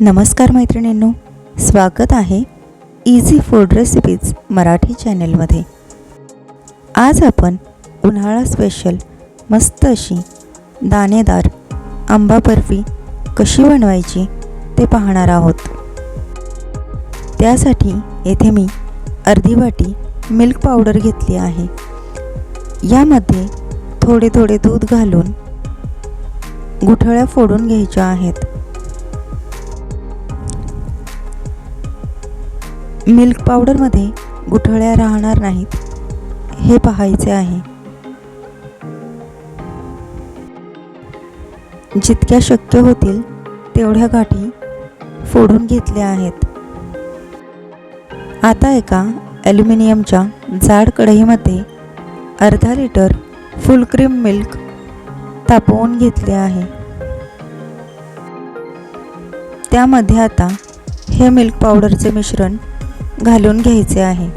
नमस्कार मैत्रिणींनो स्वागत आहे इझी फूड रेसिपीज मराठी चॅनेलमध्ये. आज आपण उन्हाळा स्पेशल मस्त अशी दाणेदार आंबा बर्फी कशी बनवायची ते पाहणार आहोत. त्यासाठी येथे मी अर्धी वाटी मिल्क पावडर घेतली आहे. यामध्ये थोडे थोडे दूध घालून गुठळ्या फोडून घ्यायच्या आहेत. मिल्क पावडरमध्ये गुठळ्या राहणार नाहीत. हे पाहायचे आहे. जितक्या शक्य होतील तेवढ्या गाठी फोडून घेतल्या आहेत. आता एका ॲल्युमिनियमच्या जाड कढईमध्ये अर्धा लिटर फुल क्रीम मिल्क तापवून घेतले आहे. त्यामध्ये आता हे मिल्क पावडरचे मिश्रण घालून घ्यायचे आहे.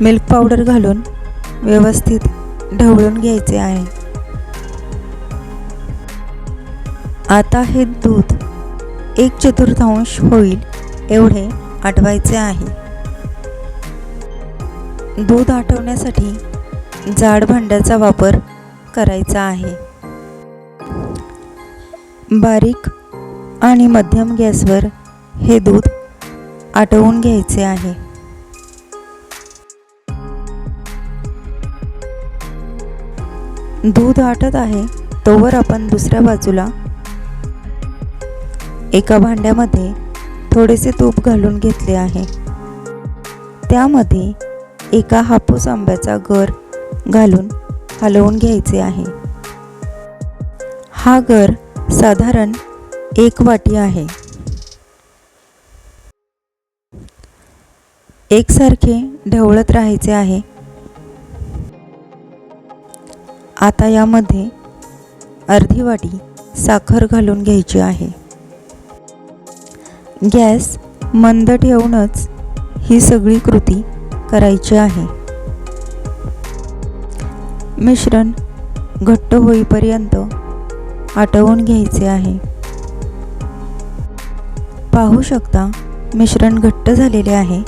मिल्क पावडर घालून व्यवस्थित ढवळून घ्यायचे आहे. आता हे दूध एक चतुर्थांश होईल एवढे आटवायचे आहे. दूध आटवण्यासाठी जाड भांड्याचा वापर करायचा आहे. बारीक आणि मध्यम गॅसवर हे दूध आटवून घ्यायचे आहे. दूध आटत आहे तोवर आपण दुसऱ्या बाजूला एका भांड्यामध्ये थोडेसे तूप घालून घेतले आहे. त्यामध्ये एका हापूस आंब्याचा गर घालून हलवून घ्यायचे आहे. हा गर साधारण एक वाटी आहे. एकसारखे ढवळत राहायचे आहे. आता यामध्ये अर्धी वाटी साखर घालून घ्यायची आहे. गॅस मंद ठेवूनच ही सगळी कृती करायची आहे. मिश्रण घट्ट होईपर्यंत आटवून घ्यायचे आहे. पाहू शकता मिश्रण घट्ट झालेले आहे.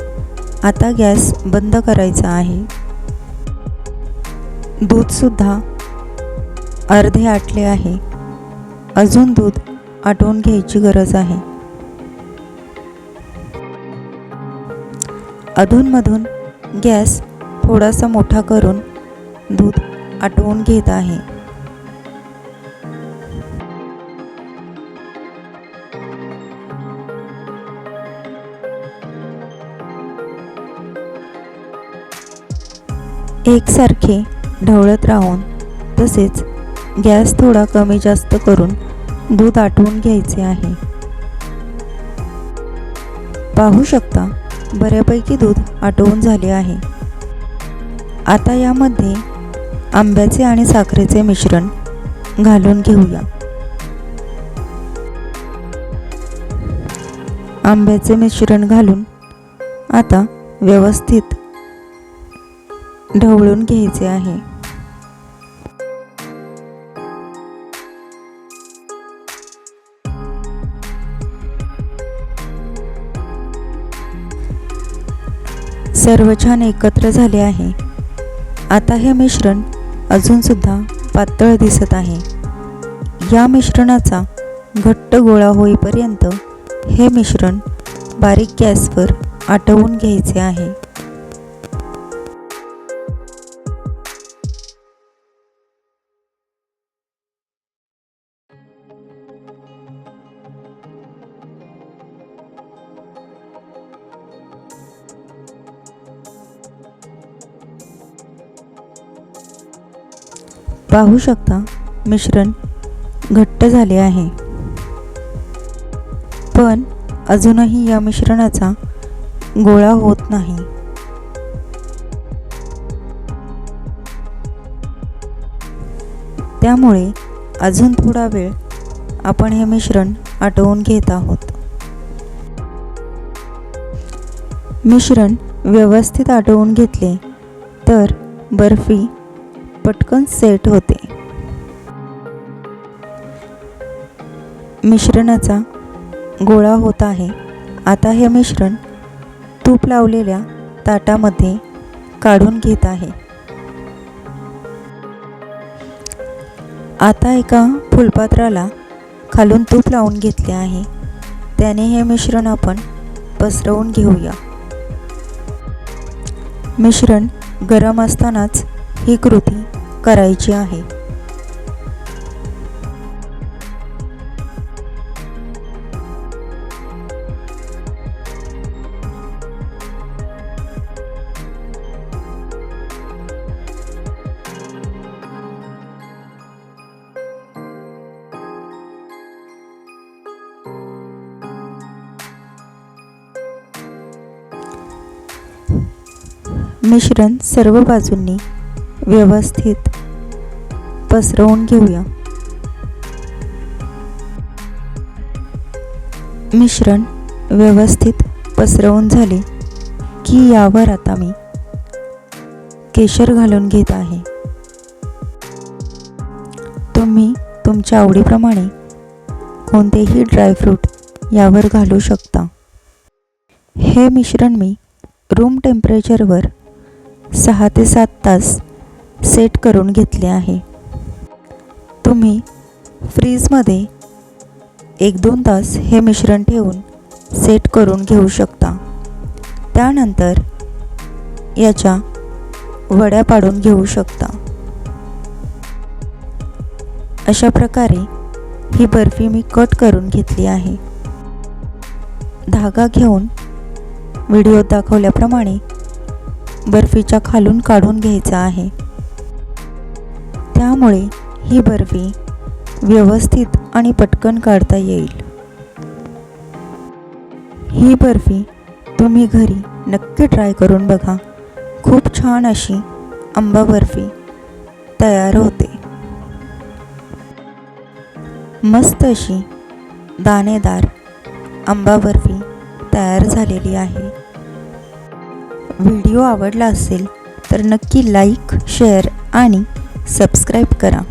आता गॅस बंद करायचा आहे. दूधसुद्धा अर्धे आटले आहे. अजून दूध आटवून घ्यायची गरज आहे. अधूनमधून गॅस थोडासा मोठा करून दूध आटवून घेत आहे. एकसारखे ढवळत राहून तसेच गॅस थोडा कमी जास्त करून दूध आटवून घ्यायचे आहे. पाहू शकता बऱ्यापैकी दूध आटवून झाले आहे. आता यामध्ये आंब्याचे आणि साखरेचे मिश्रण घालून घेऊया. आंब्याचे मिश्रण घालून आता व्यवस्थित ढवळून घ्यायचे आहे. सर्व छान एकत्र झाले आहे. आता हे मिश्रण अजूनसुद्धा पातळ दिसत आहे. या मिश्रणाचा घट्ट गोळा होईपर्यंत हे मिश्रण बारीक गॅसवर आटवून घ्यायचे आहे. पाहू शकता मिश्रण घट्ट झाले आहे. पण अजूनही या मिश्रणाचा गोळा होत नाही. त्यामुळे अजून थोडा वेळ आपण हे मिश्रण आटवून घेत आहोत. मिश्रण व्यवस्थित आटवून घेतले तर बर्फी पटकन सेट होते. मिश्रणाचा गोळा होत आहे. आता हे मिश्रण तूप लावलेल्या ताटामध्ये काढून घेत आहे. आता एका फुलपात्राला खालून तूप लावून घेतले आहे. त्याने हे मिश्रण आपण पसरवून घेऊया. मिश्रण गरम असतानाच ही कृती करायची आहे. मिश्रण सर्व बाजूंनी व्यवस्थित पसरवून घेऊया. मिश्रण व्यवस्थित पसरवून झाले की यावर आता मी केशर घालून घेत आहे. तुम्ही तुमच्या आवडीप्रमाणे कोणतेही ड्रायफ्रूट यावर घालू शकता. हे मिश्रण मी रूम टेम्परेचरवर सहा ते सात तास सेट करून घेतले आहे. तुम्ही फ्रीजमध्ये एक दोन तास हे मिश्रण ठेवून सेट करून घेऊ शकता. त्यानंतर याच्या वड्या पाडून घेऊ शकता. अशा प्रकारे ही बर्फी मी कट करून घेतली आहे. धागा घेऊन व्हिडिओ दाखवल्याप्रमाणे बर्फीच्या खालून काढून घ्यायचा आहे. त्यामुळे ही बर्फी व्यवस्थित आणि पटकन काढता येईल. ही बर्फी तुम्ही घरी नक्की ट्राय करून बघा. खूप छान अशी आंबा बर्फी तयार होते. मस्त अशी दाणेदार आंबा बर्फी तयार झालेली आहे. व्हिडिओ आवडला असेल तर नक्की लाईक शेअर आणि सबस्क्राईब करा.